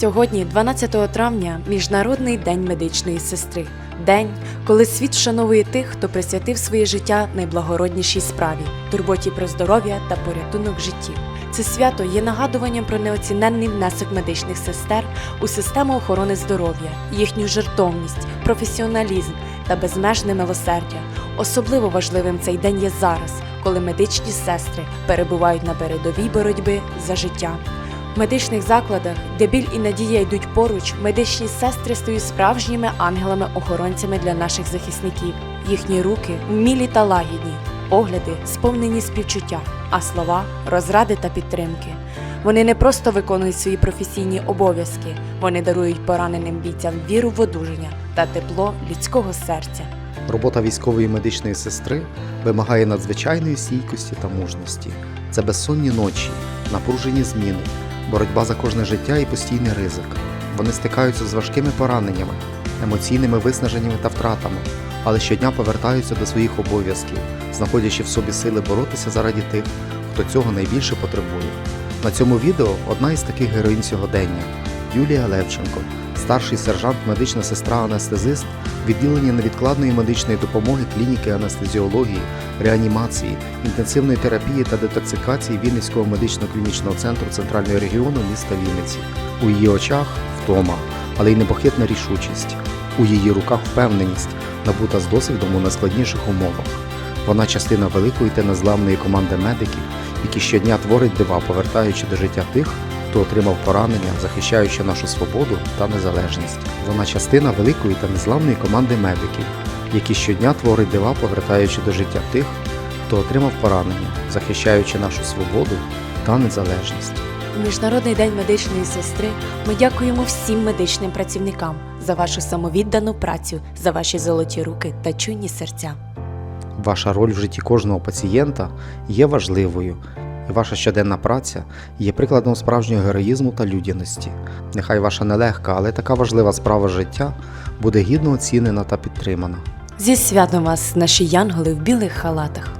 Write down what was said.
Сьогодні, 12 травня, Міжнародний день медичної сестри. День, коли світ вшановує тих, хто присвятив своє життя найблагороднішій справі турботі про здоров'я та порятунок життів. Це свято є нагадуванням про неоціненний внесок медичних сестер у систему охорони здоров'я, їхню жертовність, професіоналізм та безмежне милосердя. Особливо важливим цей день є зараз, коли медичні сестри перебувають на передовій боротьби за життя. Медичних закладах, де біль і надія йдуть поруч, медичні сестри стають справжніми ангелами-охоронцями для наших захисників. Їхні руки вмілі та лагідні, погляди сповнені співчуття, а слова розради та підтримки. Вони не просто виконують свої професійні обов'язки, вони дарують пораненим бійцям віру в одужання та тепло людського серця. Робота військової медичної сестри вимагає надзвичайної стійкості та мужності. Це безсонні ночі, напружені зміни, боротьба за кожне життя і постійний ризик. Вони стикаються з важкими пораненнями, емоційними виснаженнями та втратами, але щодня повертаються до своїх обов'язків, знаходячи в собі сили боротися заради тих, хто цього найбільше потребує. На цьому відео одна із таких героїнь сьогодення Юлія Левченко, старший сержант, медична сестра-анестезист відділення невідкладної медичної допомоги клініки анестезіології, реанімації, інтенсивної терапії та детоксикації Вінницького медично-клінічного центру центрального регіону міста Вінниці. У її очах втома, але й непохитна рішучість. У її руках впевненість, набута з досвідом у найскладніших умовах. Вона частина великої та незламної команди медиків, які щодня творить дива, повертаючи до життя тих, хто отримав поранення, захищаючи нашу свободу та незалежність. Вона частина великої та незламної команди медиків, які щодня творить дива, повертаючи до життя тих, хто отримав поранення, захищаючи нашу свободу та незалежність. У Міжнародний день медичної сестри ми дякуємо всім медичним працівникам за вашу самовіддану працю, за ваші золоті руки та чуйні серця. Ваша роль в житті кожного пацієнта є важливою, ваша щоденна праця є прикладом справжнього героїзму та людяності. Нехай ваша нелегка, але така важлива справа життя буде гідно оцінена та підтримана. Зі святом вас, наші янголи в білих халатах.